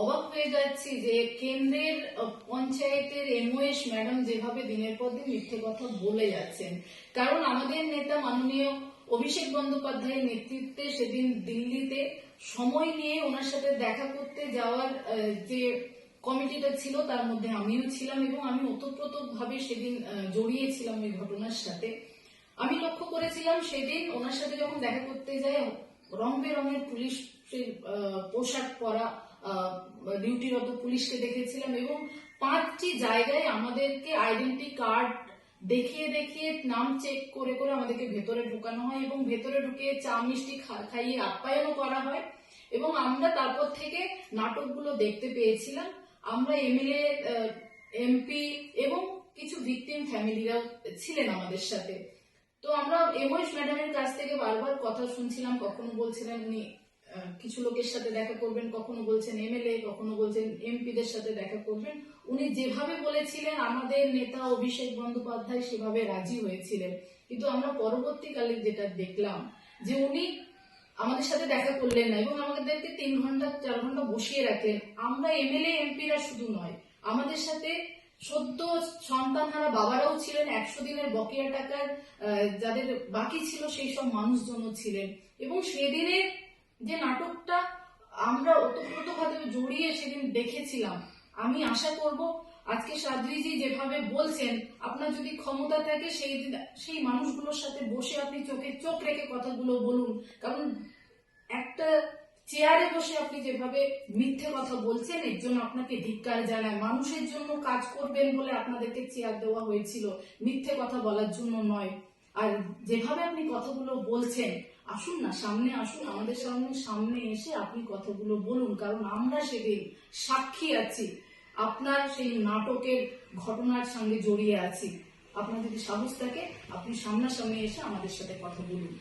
অবাক হয়ে যাচ্ছি যে কেন্দ্রের পঞ্চায়েতের এমওএস ম্যাডাম যেভাবে দিনের পর দিন মিথ্যে কথা বলে যাচ্ছেন। কারণ আমাদের নেতা মাননীয় অভিষেক বন্দ্যোপাধ্যায়ের নেতৃত্বে সেদিন দিল্লিতে সময় নিয়ে ওনার সাথে দেখা করতে যাওয়ার যে কমিটিটা ছিল তার মধ্যে আমিও ছিলাম এবং আমি ওতপ্রোত ভাবে সেদিন জড়িয়েছিলাম ওই ঘটনার সাথে। আমি লক্ষ্য করেছিলাম সেদিন ওনার সাথে যখন দেখা করতে যাই রং বেরঙের পুলিশ পোশাক পরা ডিউটিরত পুলিশকে দেখেছিলাম এবং পাঁচটি জায়গায় আমাদেরকে আইডেন্টি কার্ড দেখিয়ে দেখিয়ে নাম চেক করে করে আমাদেরকে ভেতরে ঢোকানো হয় এবং ভেতরে ঢুকিয়ে চা, মিষ্টি খাইয়ে আপ্যায়নও করা হয় এবং আমরা তারপর থেকে নাটকগুলো দেখতে পেয়েছিলাম। আমরা এমএলএ এমপি এবং কিছু ভিকটিম ফ্যামিলিরাও ছিলেন আমাদের সাথে। তো আমরা এমওএস ম্যাডামের কাছ থেকে বারবার কথা শুনছিলাম, কখনো বলছিলেন উনি কিছু লোকের সাথে দেখা করবেন, কখনো বলছেন এমএলএ, কখনো বলছেন এমপিদের সাথে দেখা করবেন। উনি যেভাবে বলেছিলেন, আমাদের নেতা অভিষেক বন্দ্যোপাধ্যায় সেভাবে রাজি হয়েছিলেন। কিন্তু আমরা পরবর্তীকালে যেটা দেখলাম, যে উনি আমাদের সাথে দেখা করলেন না এবং আমাদেরকে তিন ঘণ্টা, চার ঘণ্টা বসিয়ে রাখলেন। আমরা এমএলএ, এমপিরা শুধু নয়, আমাদের সাথে সদ্য সন্তানহারা বাবারাও ছিলেন, একশো দিনের বকেয়া টাকার যাদের বাকি ছিল সেই সব মানুষজনও ছিলেন। এবং সেদিনের যে নাটকটা আমরা ওতপ্রোতভাবে জড়িয়ে সেদিন দেখেছিলাম। আমি আশা করব আজকে সাধ্বীজি যেভাবে বলছেন, আপনার যদি ক্ষমতা থাকে সেই সেই মানুষগুলোর সাথে বসে আপনি চোখে চোখ রেখে কথাগুলো বলুন। কারণ চেয়ারে বসে আপনি যেভাবে মিথ্যে কথা বলছেন, এর জন্য আপনাকে ধিক্কার জানায়। মানুষের জন্য কাজ করবেন বলে আপনাদেরকে চেয়ার দেওয়া হয়েছিল। মিথ্যে কথা বলার জন্য নয়। আর যেভাবে আপনি কথাগুলো বলছেন, আসুন না, সামনে আসুন। আমাদের সামনে সামনে এসে আপনি কথাগুলো বলুন। কারণ আমরা সেদিন সাক্ষী আছি। আপনার সেই নাটকের ঘটনার সঙ্গে জড়িয়ে আছি। আপনার যদি সাহস থাকে, আপনি সামনাসামনি এসে আমাদের সাথে কথা বলুন।